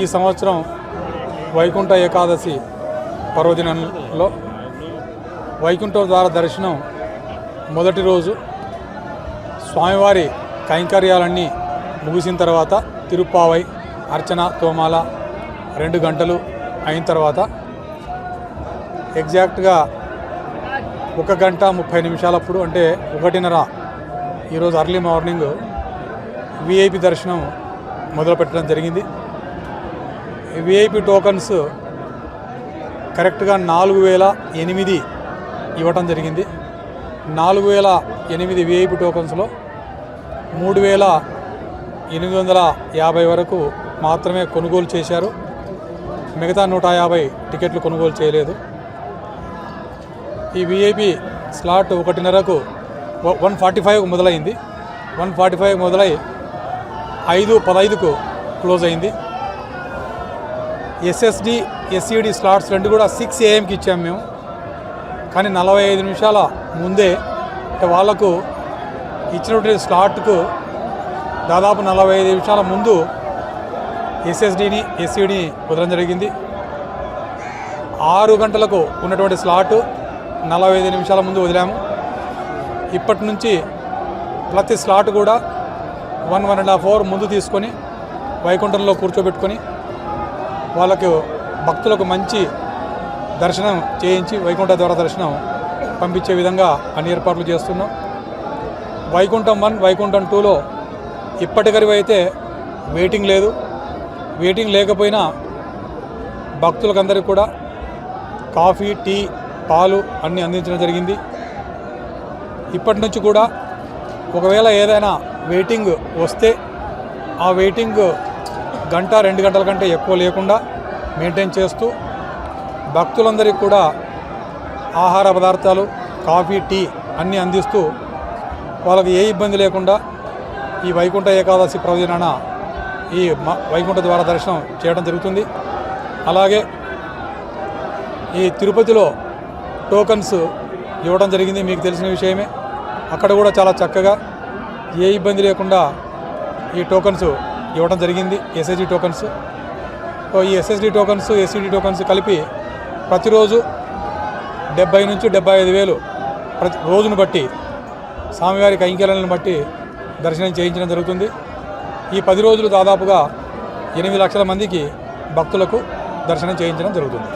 ఈ సంవత్సరం వైకుంఠ ఏకాదశి పర్వదినంలో వైకుంఠ ద్వార దర్శనం మొదటి రోజు. స్వామివారి కైంకర్యాలన్నీ ముగిసిన తర్వాత తిరుప్పావై అర్చన తోమాల రెండు గంటలు అయిన తర్వాత ఎగ్జాక్ట్గా ఒక గంట ముప్పై నిమిషాలప్పుడు అంటే ఒకటిన్నర ఈరోజు అర్లీ మార్నింగ్ విఐపి దర్శనం మొదలుపెట్టడం జరిగింది. విఐపి టోకన్స్ కరెక్ట్గా నాలుగు వేల ఎనిమిది ఇవ్వటం జరిగింది. నాలుగు వేల ఎనిమిది విఐపి టోకన్స్లో మూడు వేల ఎనిమిది వందల యాభై వరకు మాత్రమే కొనుగోలు చేశారు. మిగతా నూట యాభై టికెట్లు కొనుగోలు చేయలేదు. ఈ విఐపి స్లాట్ ఒకటిన్నరకు వన్ ఫార్టీ ఫైవ్ మొదలైంది. వన్ ఫార్టీ ఫైవ్ మొదలై ఐదు పదైదుకు క్లోజ్ అయింది. ఎస్ఎస్డి ఎస్ఈడి స్లాట్స్ రెండు కూడా సిక్స్ ఏఎంకి ఇచ్చాము మేము. కానీ నలభై ఐదు నిమిషాల ముందే అంటే వాళ్ళకు ఇచ్చినటువంటి స్లాట్కు దాదాపు నలభై ఐదు నిమిషాల ముందు ఎస్ఎస్డిని ఎస్సీడిని వదలడం జరిగింది. ఆరు గంటలకు ఉన్నటువంటి స్లాటు నలభై ఐదు నిమిషాల ముందు వదిలాము. ఇప్పటి నుంచి ప్రతి స్లాట్ కూడా one one and half hour ముందు తీసుకొని వైకుంఠంలో కూర్చోబెట్టుకొని వాళ్ళకు భక్తులకు మంచి దర్శనం చేయించి వైకుంఠ ద్వార దర్శనం పంపించే విధంగా అన్ని ఏర్పాట్లు చేస్తున్నాం. వైకుంఠం వన్ వైకుంఠం టూలో ఇప్పటికరివి అయితే వెయిటింగ్ లేదు. వెయిటింగ్ లేకపోయినా భక్తులకందరికీ కూడా కాఫీ టీ పాలు అన్నీ అందించడం జరిగింది. ఇప్పటి నుంచి కూడా ఒకవేళ ఏదైనా వెయిటింగ్ వస్తే ఆ వెయిటింగ్ గంట రెండు గంటల కంటే ఎక్కువ లేకుండా మెయింటైన్ చేస్తూ భక్తులందరికీ కూడా ఆహార పదార్థాలు కాఫీ టీ అన్నీ అందిస్తూ వాళ్ళకి ఏ ఇబ్బంది లేకుండా ఈ వైకుంఠ ఏకాదశి ప్రయోజనాన ఈ మ- వైకుంఠ ద్వార దర్శనం చేయడం జరుగుతుంది. అలాగే ఈ తిరుపతిలో టోకన్స్ ఇవ్వడం జరిగింది మీకు తెలిసిన విషయమే. అక్కడ కూడా చాలా చక్కగా ఏ ఇబ్బంది లేకుండా ఈ టోకన్స్ ఇవ్వడం జరిగింది. ఎస్ఎస్డి టోకన్స్ సో ఈ ఎస్ఎస్డి టోకన్స్ ఎస్సిడి టోకన్స్ కలిపి ప్రతిరోజు డెబ్బై నుంచి డెబ్బై ఐదు వేలు ప్రతి రోజును బట్టి స్వామివారి కైంకర్యాలను బట్టి దర్శనం చేయించడం జరుగుతుంది. ఈ పది రోజులు దాదాపుగా ఎనిమిది లక్షల మందికి భక్తులకు దర్శనం చేయించడం జరుగుతుంది.